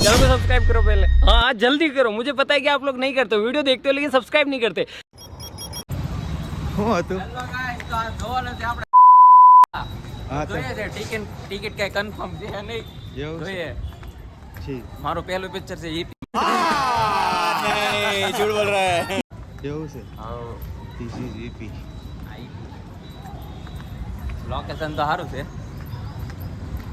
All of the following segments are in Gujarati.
चैनल को सब्सक्राइब करो पहले हाँ जल्दी करो मुझे पता है कि आप लोग नहीं करते हो वीडियो देखते हो लेकिन सब्सक्राइब नहीं करते શું હતું હા તો જોઈએ છે ટિકિટ ટિકિટ કઈ કન્ફર્મ છે નહીં એવું છે? જોઈએ જી મારું પહેલું પિક્ચર છે ઈ झूठ बोल रहा है એવું છે હા ધીસ ઇઝ ઈપી લોકેશન તો સારું છે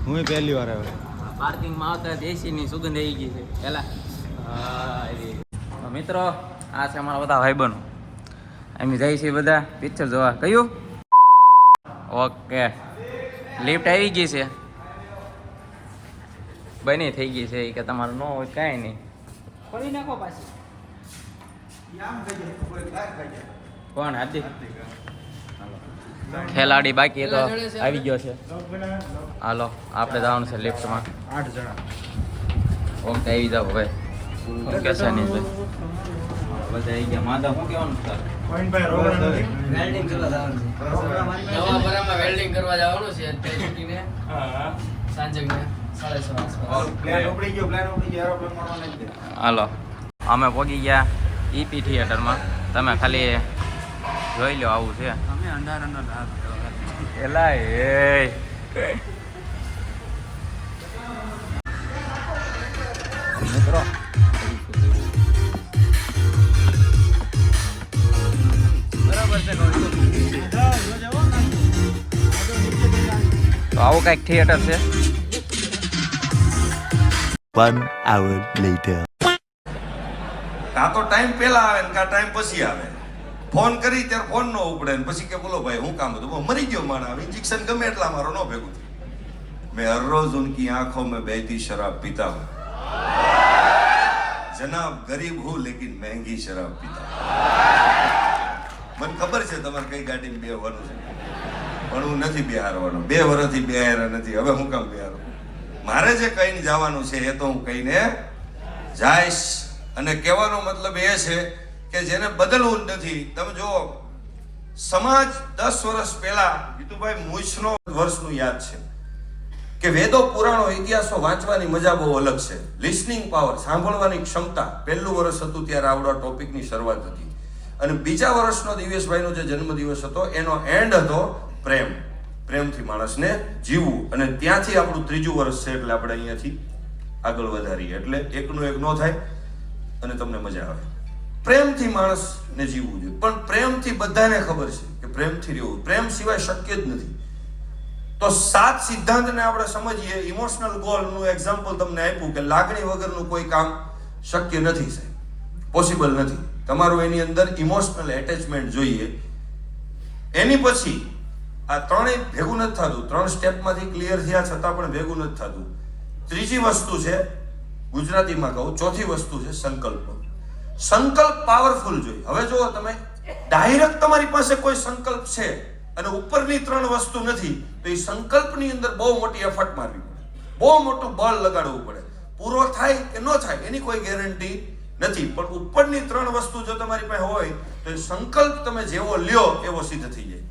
હું પહેલી વાર આવ્યો પાર્કિંગમાં આવતા જ એસી ની સુગંધ આવી ગઈ છે. હા, મિત્રો આ છે અમારા બધા ભાઈબંધો. અમે જઈએ છીએ બધા પિક્ચર જોવા. કયું? ઓકે. લિફ્ટ આવી ગઈ છે. બની થઈ ગઈ છે કે તમારું ન હોય કાંઈ નહીં. ખોલી નાખો પાછી. કોણ? હાર્દિક? ખેલાડી બાકી તો આવી ગયો છે. હાલો આપણે જવાનું છે લિફ્ટમાં આઠ જણા ઓકે આવી જાવ ભાઈ શું કહેશે નહીં ભાઈ? બધા આવી ગયા. માધવ શું કહેવાનું સર નવા બરામાં વેલ્ડિંગ કરવા જવાનું છે સાડા છ આસપાસ હાલો અમે પહોંચી ગયા ઈપી થિયેટરમાં તમે ખાલી જોઈ લો આવું છે. અમે અંધાર અંધાર એલા એ. મિત્રો. બરાબર છે તો આવું કંઈક થિયેટર છે. One hour later. કાં તો ટાઈમ પહેલા આવે ને કાં ટાઈમ પછી આવે. ફોન કરી ત્યારે ફોન નો ઉપડે પછી કે બોલો ભાઈ, હું કામ હતું? મરી ગયો મારા ઇન્જેક્શન ગમે એટલા મારો નો ભેગું થયું. મેં હરરોજ ઉનકી આંખો મેં બહેતી શરાબ પીતા હું જનાબ ગરીબ હું, લેકિન મહેંગી શરાબ પીતા મને ખબર છે તમારે કઈ ગાડીમાં બેહવાનું છે? પણ હું નથી બિહારવાનો. બે વર્ષથી બિહાર્યા નથી. હવે હું કામ બિહારો? મારે જે કહીને જવાનું છે એ તો હું કહીને જાઈશ. અને કહેવાનો મતલબ એ છે કે જેને બદલવું નથી. તમે જુઓ, સમાજ દસ વર્ષ પહેલા જીતુભાઈ મૂછનો વર્ષનું યાદ છે. કે વેદો, પુરાણો, ઇતિહાસો વાંચવાની મજા બહુ અલગ છે. લિસનિંગ પાવર સાંભળવાની ક્ષમતા પહેલું વર્ષ હતું ત્યારે આવડો ટોપિકની શરૂઆત હતી. અને બીજા વર્ષનો દિવેશભાઈનો જે જન્મદિવસ હતો, એનો એન્ડ હતો પ્રેમ. પ્રેમથી માણસને જીવવું. અને ત્યાંથી આપણું ત્રીજું વર્ષ છે એટલે આપણે અહીંયાથી આગળ વધારીએ. એટલે એકનું એક ન થાય અને તમને મજા આવે. પ્રેમથી માણસને જીવવું જોઈએ. પણ પ્રેમથી બધાને ખબર છે કે પ્રેમથી રહેવું પ્રેમ સિવાય શક્ય જ નથી. તો સાત સિદ્ધાંતને આપણે સમજીએ. ઇમોશનલ ગોલનું એક્ઝામ્પલ તમને આપ્યું કે લાગણી વગરનું કોઈ કામ શક્ય નથી, સાહેબ. પોસિબલ નથી. તમારું એની અંદર ઇમોશનલ એટેચમેન્ટ જોઈએ. એની પછી આ ત્રણેય ભેગું નથી થતું. ત્રણ સ્ટેપમાંથી ક્લિયર થયા છતાં પણ ભેગું નથી થતું. ત્રીજી વસ્તુ છે, ગુજરાતીમાં કહું, ચોથી વસ્તુ છે, સંકલ્પ. સંકલ્પ પાવરફુલ જોઈએ. હવે જો તમે ડાયરેક્ટ તમારી પાસે કોઈ સંકલ્પ છે અને ઉપરની ત્રણ વસ્તુ નથી, તો એ સંકલ્પની અંદર બહુ મોટી એફર્ટ મારવી પડે. બહુ મોટું બળ લગાડવું પડે. પૂરો થાય કે ન થાય, એની કોઈ ગેરંટી નથી. પણ ઉપરની ત્રણ વસ્તુ જો તમારી પાસે હોય, તો એ સંકલ્પ તમે જેવો લ્યો, એવો સિદ્ધ થઈ જાય.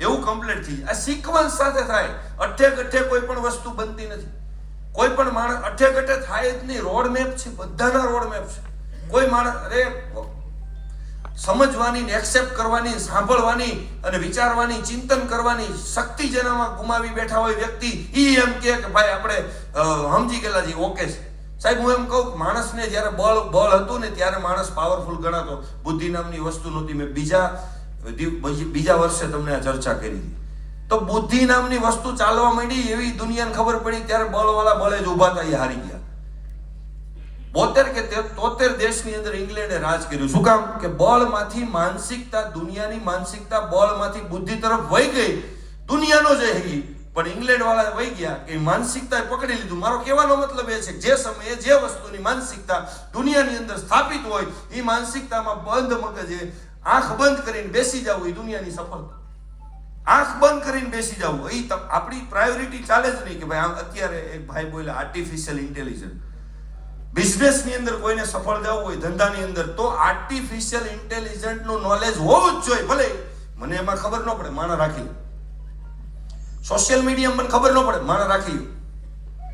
એવું કમ્પ્લીટ થઈ જાય. આ સિક્વન્સ સાથે થાય. અઠે ગઠે કોઈ પણ વસ્તુ બનતી નથી. કોઈ પણ માણસ અઠે ગઠે થાય જ નહીં. રોડ મેપ છે. બધાના રોડ મેપ છે. કોઈ માણસ અરે, સમજવાની એક્સેપ્ટ કરવાની સાંભળવાની અને વિચારવાની, ચિંતન કરવાની શક્તિ જેનામાં ગુમાવી બેઠા હોય વ્યક્તિ એ એમ કે ભાઈ આપણે સમજી ગયેલા છીએ, ઓકે છે. સાહેબ, હું એમ કહું માણસને જ્યારે બળ બળ હતું ને ત્યારે માણસ પાવરફુલ ગણાતો. બુદ્ધિ નામની વસ્તુ નહોતી. મેં બીજા બીજા વર્ષે તમને આ ચર્ચા કરી. તો બુદ્ધિ નામની વસ્તુ ચાલવા માંડી, એવી દુનિયાને ખબર પડી, ત્યારે બળવાળા બળે જ ઊભા થઈ હારી ગયા. બોતેર કે તોતેર દેશની અંદર ઇંગ્લેન્ડે રાજ કર્યું. શું કામ? કે બળમાંથી માનસિકતા, દુનિયાની માનસિકતા બળમાંથી બુદ્ધિ તરફ વહી ગઈ. દુનિયાનો જ ગઈ પણ ઇંગ્લેન્ડ વાળા વહી ગયા કે માનસિકતાએ પકડી લીધું. મારો કહેવાનો મતલબ એ છે કે જે સમયે જે વસ્તુની માનસિકતા દુનિયાની અંદર સ્થાપિત હોય, એ માનસિકતામાં બંધ મગજે આંખ બંધ કરીને બેસી જવું એ દુનિયાની સફળતા. આંખ બંધ કરીને બેસી જવું. એ આપણી પ્રાયોરિટી ચાલે જ નહીં કે ભાઈ આમ અત્યારે એક ભાઈ બોલે આર્ટિફિશિયલ ઇન્ટેલિજન્સ બિઝનેસની અંદર કોઈને સફળ જવું હોય, ધંધાની અંદર, તો આર્ટિફિશિયલ ઇન્ટેલિજન્ટનું નોલેજ હોવું જ જોઈએ, ભલે. મને એમાં ખબર ન પડે, માણા રાખી સોશિયલ મીડિયા મને ખબર ન પડે, માણા રાખી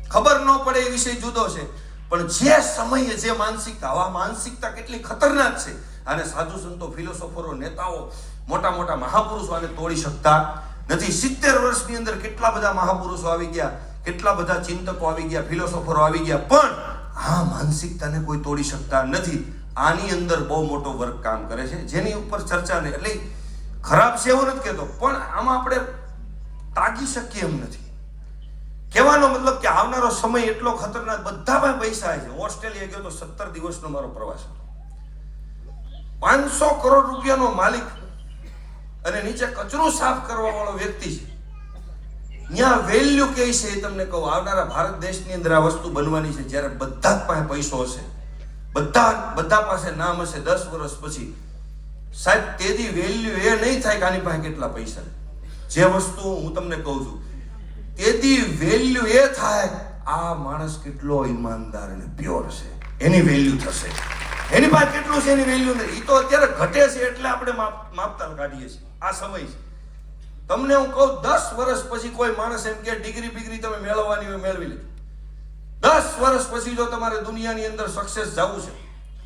ખબર ન પડે એ વિષય જુદો છે. પણ જે સમયે જે માનસિકતા આવા માનસિકતા કેટલી ખતરનાક છે. અને સાધુ સંતો ફિલોસોફરો નેતાઓ, મોટા મોટા મહાપુરુષો આને તોડી શકતા નથી. સિત્તેર વર્ષની અંદર કેટલા બધા મહાપુરુષો આવી ગયા, કેટલા બધા ચિંતકો આવી ગયા ફિલોસોફરો આવી ગયા, પણ આ માનસિકતાને કોઈ તોડી શકતા નથી. આની અંદર બહુ મોટો વર્ક કામ કરે છે. જેની ઉપર ચર્ચા નહીં. એટલે ખરાબ છે એવું નથી કહેતો. પણ આમાં આપણે તાકી શકીએ એમ નથી. કહેવાનો મતલબ કે આવનારો સમય એટલો ખતરનાક બધામાં પૈસા છે. ઓસ્ટ્રેલિયા ગયો તો સત્તર દિવસનો મારો પ્રવાસ હતો. પાંચસો કરોડ રૂપિયાનો માલિક અને નીચે કચરો સાફ કરવા વાળો વ્યક્તિ છે. ત્યાં વેલ્યુ કે છે એ તમને કહું, આવનારા ભારત દેશની અંદર આ વસ્તુ બનવાની છે જ્યારે બધા જ પાસે પૈસો હશે. બધા બધા પાસે નામ હશે દસ વર્ષ પછી. સાહેબ તેથી વેલ્યુ એ નહીં થાય કે આની પાસે કેટલા પૈસા. જે વસ્તુ હું તમને કહું છું તેથી વેલ્યુ એ થાય, આ માણસ કેટલો ઈમાનદાર અને પ્યોર છે. એની વેલ્યુ થશે. એની પાસે કેટલું છે એની વેલ્યુ નથી. એ તો અત્યારે ઘટે છે એટલે આપણે માપતા કાઢીએ છીએ. આ સમય છે. તમને હું કહું, દસ વર્ષ પછી કોઈ માણસ એમ કે, ડિગ્રી બિગ્રી તમે મેળવવાની હોય, મેળવી લીધી દસ વર્ષ પછી જો તમારે દુનિયાની અંદર સક્સેસ જવું છે,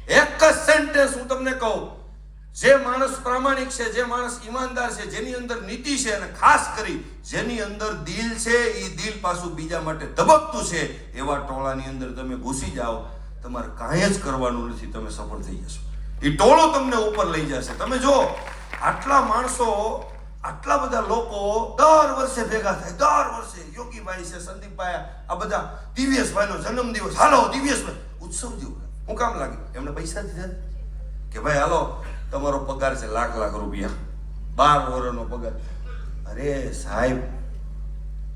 એક જ સેન્ટેન્સ હું તમને કહું, જે માણસ પ્રામાણિક છે, જે માણસ ઈમાનદાર છે, જેની અંદર નીતિ છે અને ખાસ કરી, જેની અંદર દિલ છે એ દિલ પાછું બીજા માટે ધબકતું છે, એવા ટોળાની અંદર તમે ઘૂસી જાઓ, તમારે કાંઈ જ કરવાનું નથી, તમે સફળ થઈ જશો. એ ટોળો તમને ઉપર લઈ જશે. તમે જો આટલા માણસો આટલા બધા લોકો દર વર્ષે ભેગા થાય, દર વર્ષે. યોગીભાઈ છે, સંદીપભાઈ, આ બધા દિવ્યેશભાઈનો જન્મદિવસ. હાલો દિવ્યેશભાઈ ઉત્સવ જેવું હું કામ લાગે? એમને પૈસા દીધા કે ભાઈ, હાલો, તમારો પગાર છે લાખ લાખ રૂપિયા. બાર વર્ષનો પગાર. અરે સાહેબ,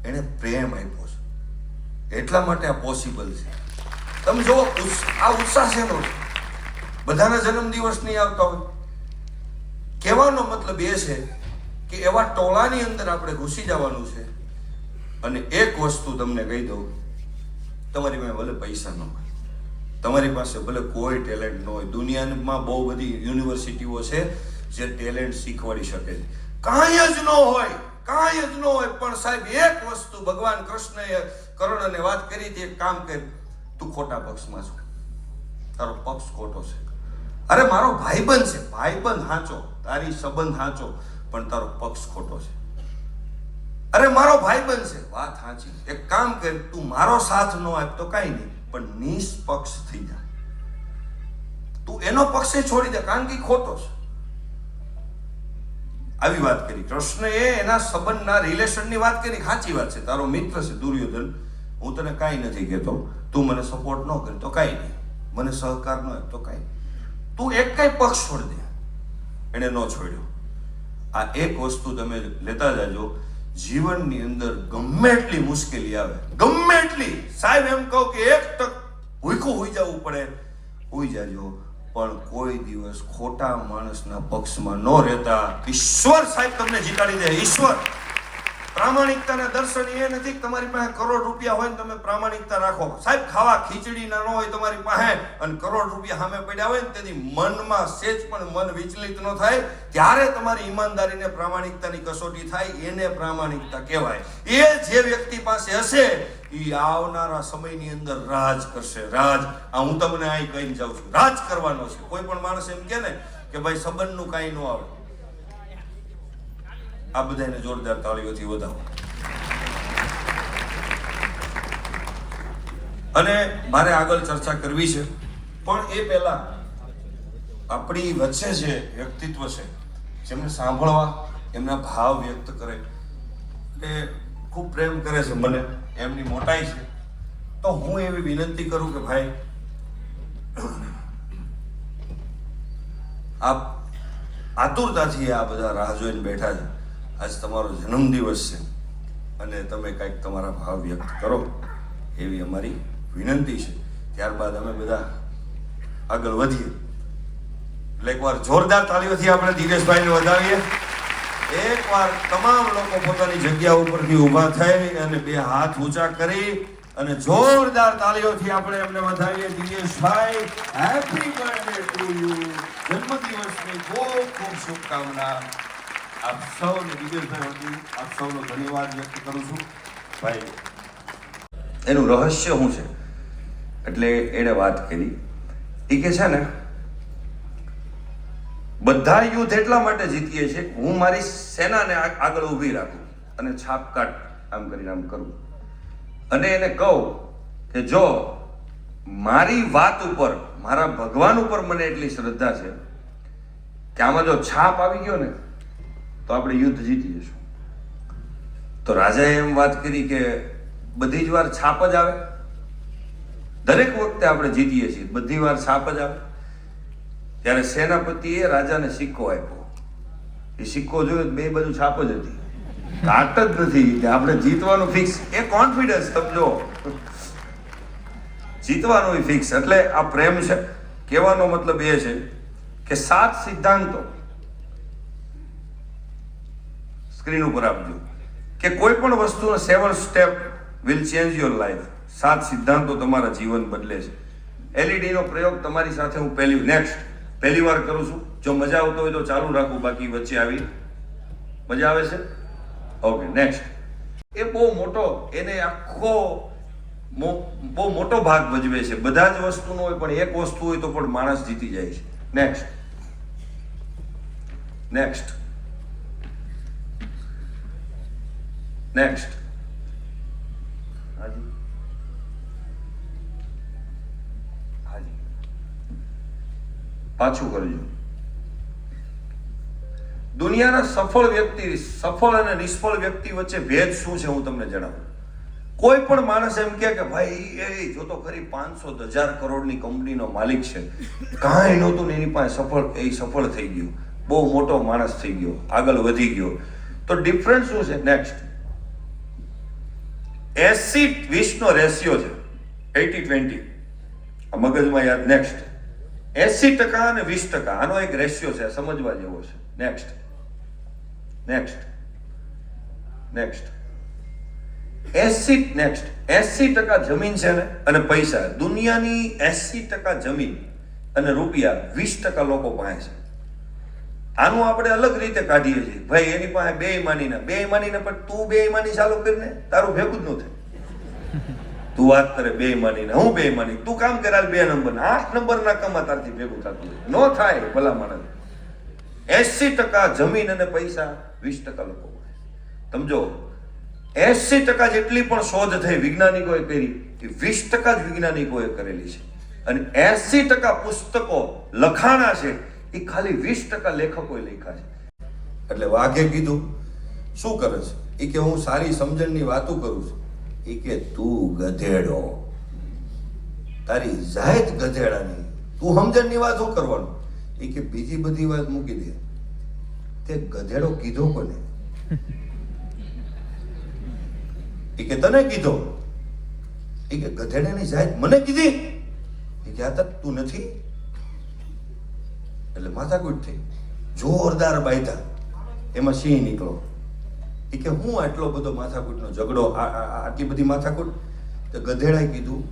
એને પ્રેમ આપ્યો છે. એટલા માટે આ પોસિબલ છે. તમે જો આ ઉત્સાહ છે? બધાના જન્મદિવસ નહીં આવતા હોય. કહેવાનો મતલબ એ છે કે એવા ટોળાની અંદર આપણે ઘૂસી જવાનું છે. અને એક વસ્તુ તમને કહી દઉં, તમારી પાસે ભલે પૈસા ન હોય, તમારી પાસે ભલે કોઈ ટેલેન્ટ ન હોય, દુનિયામાં બહુ બધી યુનિવર્સિટીઓ છે જે ટેલેન્ટ શીખવાડી શકે છે. કાંઈ જ ન હોય, કાંઈ જ ન હોય, પણ સાહેબ એક વસ્તુ ભગવાન કૃષ્ણએ કર્ણને વાત કરી હતી, એક કામ કે તું ખોટા પક્ષમાં છો. તારો પક્ષ ખોટો છે. અરે મારો ભાઈબંધ છે, ભાઈબંધ હાચો, તારી સંબંધ હાચો. પણ તારો પક્ષ ખોટો છે. અરે, મારો ભાઈ બનશે વાત સાચી. એક કામ કર, તું મારો સાથ ન આપ તો કાંઈ નહીં, પણ નિષ્પક્ષ થઈ જા. તું એનો પક્ષે છોડી દે, કારણ કે ખોટો છે. આવી વાત કરી. કૃષ્ણએ એના સંબંધના રિલેશનની વાત કરી. સાચી વાત છે. તારો મિત્ર છે દુર્યોધન. હું તને કાંઈ નથી કહેતો. તું મને સપોર્ટ ન કરે તો કાંઈ નહીં. મને સહકાર ન આપ તો કાંઈ તું એક કઈ પક્ષ છોડી દે. એણે ન છોડ્યો. આ એક વસ્તુ તમે લેતા જાજો, જીવનની અંદર ગમે એટલી મુશ્કેલી આવે, ગમે એટલી. સાહેબ, એમ કહો કે એક તક ભૂખું હોઈ જવું પડે, હોઈ જાજો. પણ કોઈ દિવસ ખોટા માણસના પક્ષમાં ન રહેતા. ઈશ્વર સાહેબ તમને જીતાડી દે, ઈશ્વર. પ્રામાણિકતાના દર્શન એ નથી તમારી પાસે કરોડ રૂપિયા હોય ને તમે પ્રામાણિકતા રાખો. સાહેબ, ખાવા ખીચડી ના ન હોય તમારી પાસે અને કરોડ રૂપિયા સામે પડ્યા હોય ને તેથી મનમાં સેજ પણ મન વિચલિત ન થાય. ત્યારે તમારી ઈમાનદારીને પ્રામાણિકતાની કસોટી થાય, એને પ્રામાણિકતા કહેવાય. એ જે વ્યક્તિ પાસે હશે, એ આવનારા સમયની અંદર રાજ કરશે. રાજ. આ હું તમને અહીં કહીને જાઉં છું. રાજ કરવાનો છે. કોઈ પણ માણસ એમ કે ને કે ભાઈ સંબંધનું કાંઈ ન આવે આ બધાને જોરદાર તાળીઓથી વધાવો. અને મારે આગળ ચર્ચા કરવી છે, પણ એ પહેલા આપણી વચ્ચે જે વ્યક્તિત્વ છે, જેમને સાંભળવા, એમના ભાવ વ્યક્ત કરે, એ ખૂબ પ્રેમ કરે છે મને, એમની મોટાઈ છે, તો હું એવી વિનંતી કરું કે ભાઈ, આપ આતુરતાથી આ બધા રાહ જોઈને બેઠા છે. આજ તમારો જન્મદિવસ છે. અને તમે કાંઈક તમારા ભાવ વ્યક્ત કરો એવી અમારી વિનંતી છે. ત્યારબાદ અમે બધા આગળ વધીએ. એટલે એકવાર જોરદાર તાલીઓથી આપણે ધીરેશભાઈને વધાવીએ. એકવાર તમામ લોકો પોતાની જગ્યા ઉપરથી ઊભા થઈ અને બે હાથ ઊંચા કરી અને જોરદાર તાળીઓથી આપણે એમને વધાવીએ. Dineshbhai happy birthday to you જન્મદિવસની ખૂબ ખૂબ શુભકામના. આપ સૌને વિજયભાઈ આપ સૌનો ધન્યવાદ વ્યક્ત કરું છું. ભાઈ, એનું રહસ્ય શું છે? એટલે એણે વાત કરી. એ કે છે ને, બધા યુદ્ધ એટલા માટે જીતીએ છીએ, હું મારી સેનાને આગળ ઊભી રાખું અને છાપકાટ આમ કરીને આમ કરું. અને એને કહું કે જો મારી વાત ઉપર, મારા ભગવાન ઉપર મને એટલી શ્રદ્ધા છે કે આમાં જો છાપ આવી ગયો ને તો આપણે યુદ્ધ જીતી જશું તો રાજાએ એમ વાત કરી કે બધી જ વાર છાપ જ આવે. દરેક વખતે આપણે જીતીએ છીએ, બધી વાર છાપ જ આવે. ત્યારે સેનાપતિએ રાજાને સિક્કો આપ્યો. એ સિક્કો જોયો બે બાજુ છાપ જ હતી. કાટ જ નથી કે આપણે જીતવાનું ફિક્સ એ કોન્ફિડન્સ સમજો. જીતવાનું ફિક્સ એટલે આ પ્રેમ છે. કહેવાનો મતલબ એ છે કે સાત સિદ્ધાંતો સ્ક્રીન ઉપર આપજો. કે કોઈ પણ વસ્તુનો seven step will change your life સાત સિદ્ધાંતો તમારા જીવન બદલે છે. એલઈડીનો પ્રયોગ તમારી સાથે હું પહેલી નેક્સ્ટ પહેલી વાર કરું છું. જો મજા આવતો હોય તો ચાલુ રાખું, બાકી વચ્ચે આવી મજા આવે છે? ઓકે નેક્સ્ટ એ બહુ મોટો, એને આખો બહુ મોટો ભાગ ભજવે છે. બધા જ વસ્તુનો હોય, પણ એક વસ્તુ હોય તો પણ માણસ જીતી જાય છે. નેક્સ્ટ નેક્સ્ટ નેક્સ્ટ હાજી હાજી પાછું કરજો. દુનિયાના સફળ વ્યક્તિ સફળ અને નિષ્ફળ વ્યક્તિ વચ્ચે ભેદ શું છે હું તમને જણાવું. કોઈ પણ માણસ એમ કે કે ભાઈ એ જો તો ખરી પાંચસો હજાર કરોડની કંપનીનો માલિક છે. કાંઈ નહોતું ને એની પાસે સફળ એ સફળ થઈ ગયો. બહુ મોટો માણસ થઈ ગયો આગળ વધી ગયો. તો ડિફરન્સ શું છે? નેક્સ્ટ એસી વીસનો રેશિયો છે. એટી ટ્વેન્ટી મગજમાં યાદ નેક્સ્ટ એસી ટકા અને વીસ ટકા, આનો એક રેશિયો છે, સમજવા જેવો છે. નેક્સ્ટ નેક્સ્ટ નેક્સ્ટ એસી નેક્સ્ટ એસી ટકા જમીન છે ને, અને પૈસા. દુનિયાની એસી ટકા જમીન અને રૂપિયા વીસ ટકા લોકો પાસે છે. આનું આપણે અલગ રીતે કાઢીએ છીએ. ભાઈ, એની પાસે બે માનીને બે માનીને પણ તું બે માની ચાલુ કરીને તારું ભેગું જ ન થાય. તું વાત કરે બે માનીને હું બે માની તું કામ કરાલ બે નંબર. આઠ નંબર ના કમા તારથી ભેગું થતું. ન થાય ભલા માણસ. એસી ટકા જમીન અને પૈસા વીસ ટકા લોકો સમજો? એસી ટકા જેટલી પણ શોધ થઈ વૈજ્ઞાનિકોએ કરી, એ વીસ ટકા જ વૈજ્ઞાનિકોએ કરેલી છે. અને એસી ટકા પુસ્તકો લખાણા છે. એ ખાલી વીસ ટકા લેખકોએ લખ્યા છે. એટલે વાઘે કીધું, શું કરે છે? એ કે, હું સારી સમજણની વાતો કરું છું. એ કે, તું ગધેડો. તારી જાહેર ગધેડાની. તું સમજણની વાત શું કરવાનું? એ કે, બીજી બધી વાત મૂકી દે. તે ગધેડો કીધો કોને? એ કે, તને કીધો. એ કે, ગધેડાની જાહેર મને કીધી? એ કે, આ તક તું નથી. એટલે માથાકૂટ થઈ. જોરદાર બાયધા એમાં સિંહ નીકળો એ કે, હું આટલો બધો માથાકૂટનો ઝઘડો આટલી બધી માથાકૂટ? તો ગધેડાએ કીધું,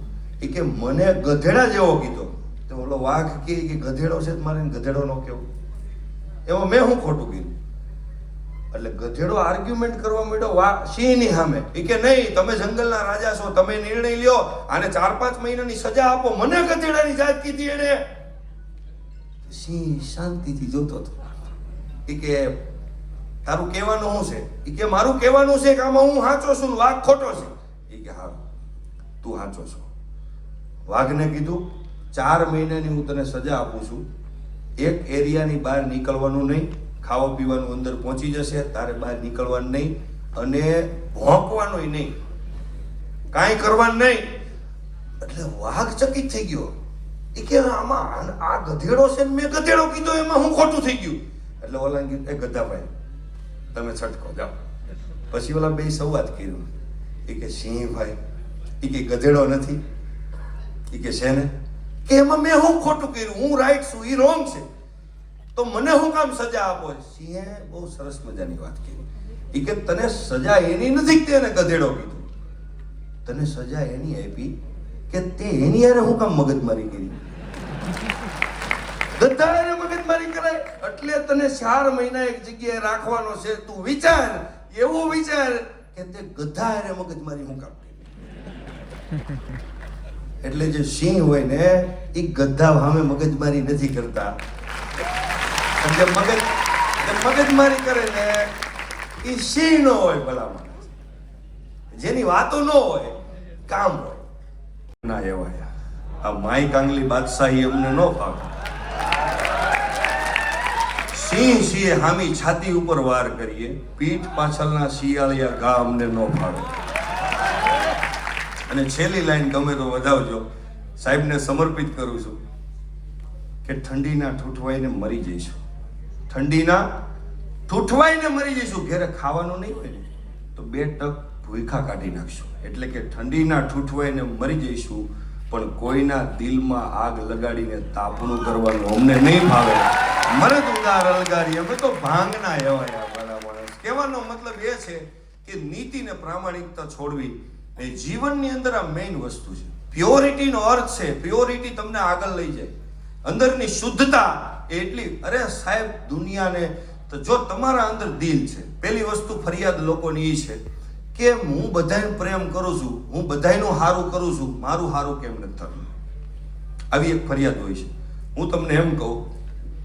એ કે, મને ગધેડા જેવો કીધો. તો ઓલો વાઘ કે ગધેડો છે મારે ગધેડો નો કેવું? એમાં મેં હું ખોટું કીધું? એટલે ગધેડો આર્ગ્યુમેન્ટ કરવા માંડ્યો વા સિંહની સામે. એ કે, નહીં, તમે જંગલના રાજા છો, તમે નિર્ણય લ્યો, આને ચાર પાંચ મહિનાની સજા આપો. મને ગધેડાની જાત કીધી એને સિંહ શાંતિથી જોતો હતો. એ કે, તારું કહેવાનું શું છે? એ કે, મારું કહેવાનું છે કે આમાં હું સાચો છું વાઘ ખોટો છે. એ કે, હા, તું સાચો છો. વાઘને કીધું, ચાર મહિનાની હું તને સજા આપું છું. એક એરિયાની બહાર નીકળવાનું નહીં ખાવા પીવાનું અંદર પહોંચી જશે, તારે બહાર નીકળવાનું નહીં અને ભોંકવાનું નહીં. કાંઈ કરવાનું નહીં. એટલે વાઘ ચકિત થઈ ગયો. એ કે, આમાં આ ગધેડો છે ને મેં ગધેડો કીધો, એમાં હું ખોટું થઈ ગયું. એટલે ઓલા એ ગધાભાઈ તમે છટકો, જાઓ. પછી ઓલા બે સંવાદ કર્યું. એ કે, સિંહ ભાઈ એ કે ગધેડો નથી. એ કે, છે ને? કે, એમાં મેં હું ખોટું કર્યું? હું રાઈટ છું એ રોંગ છે. તો મને હું કામ સજા આપો? સિંહે બહુ સરસ મજાની વાત કરી. એ કે, તને સજા એની નથી તેને ગધેડો કીધું. તને સજા એની આપી કે તે એની યારે હું કામ મગજમારી કરી? બધાને મગજમારી કરાય? એટલે તને ચાર મહિના એક જગ્યાએ રાખવાનો છે, તું વિચાર, એવું વિચાર કે તે ગધા હારે મગજમારી હું કામ એટલે જે સિંહ હોય ને એ ગધા સામે મગજમારી નથી કરતા. જે મગજ મગજમારી કરે ને એ સિંહ નો હોય ભલા જેની વાતો ન હોય, કામ હોય ના એવાય. આ માય કાંગલી બાદશાહી અમને ન ફાવે. સિંહ સિંહે હામી છાતી ઉપર વાર કરીએ, પીઠ પાછળના શિયાળિયા ઘા અમને ન ફાવે. અને છેલ્લી લાઈન ગમે તો વધાવજો. સાહેબને સમર્પિત કરું છું કે ઠંડીના ઠૂઠવાઈને મરી જઈશું. ઠંડીના ઠૂઠવાઈને મરી જઈશું. ઘેરે ખાવાનું નહીં હોય ને, તો બે ટક ભૂખા કાઢી નાખશું. એટલે કે ઠંડીના ઠૂઠવાઈને મરી જઈશું, પણ કોઈના દિલમાં આગ લગાડીને તાપણું કરવાનું અમને નહીં ભાવે મને તો ઉદાર અલગારી, અમે તો ભાંગના એવાય આ ભલા માણસ. કહેવાનો મતલબ એ છે કે નીતિ ને પ્રામાણિકતા છોડવી એ જીવનની અંદર આ મેઇન વસ્તુ છે. પ્યોરિટીનો અર્થ છે પ્યોરિટી તમને આગળ લઈ જાય. અંદરની શુદ્ધતા એટલી, અરે સાહેબ, દુનિયાને તો જો તમારા અંદર દિલ છે પેલી વસ્તુ ફરિયાદ લોકોની એ છે કે હું બધાને પ્રેમ કરું છું, હું બધાયનું સારું કરું છું, મારું સારું કેમ નથી થતું? આવી એક ફરિયાદ હોય છે. હું તમને એમ કહું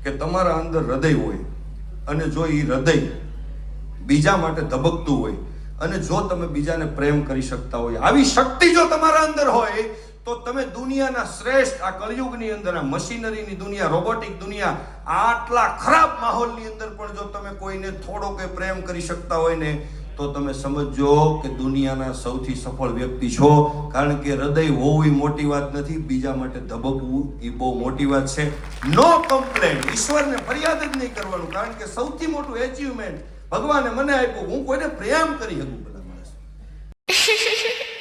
કે તમારા અંદર હૃદય હોય અને જો એ હૃદય બીજા માટે ધબકતું હોય અને જો તમે બીજાને પ્રેમ કરી શકતા હોય, આવી શક્તિ જો તમારા અંદર હોય, તો તમે દુનિયાના શ્રેષ્ઠ, આ કલયુગની અંદર, આ મશીનરીની દુનિયા, રોબોટિક દુનિયા, આટલા ખરાબ માહોલની અંદર પણ જો તમે કોઈને થોડો કે પ્રેમ કરી શકતા હોય ને તો તમે સમજો કે દુનિયાના સૌથી સફળ વ્યક્તિ છો, કારણ કે હૃદય હોવું એ મોટી વાત નથી, બીજા માટે ધબકવું એ બહુ મોટી વાત છે. નો કમ્પ્લેન ઈશ્વરને ફરિયાદ જ નહીં કરવાનું, કારણ કે સૌથી મોટું એચિવમેન્ટ ભગવાને મને આપ્યું, હું કોઈને પ્રેમ કરી શકું બધા માણસ.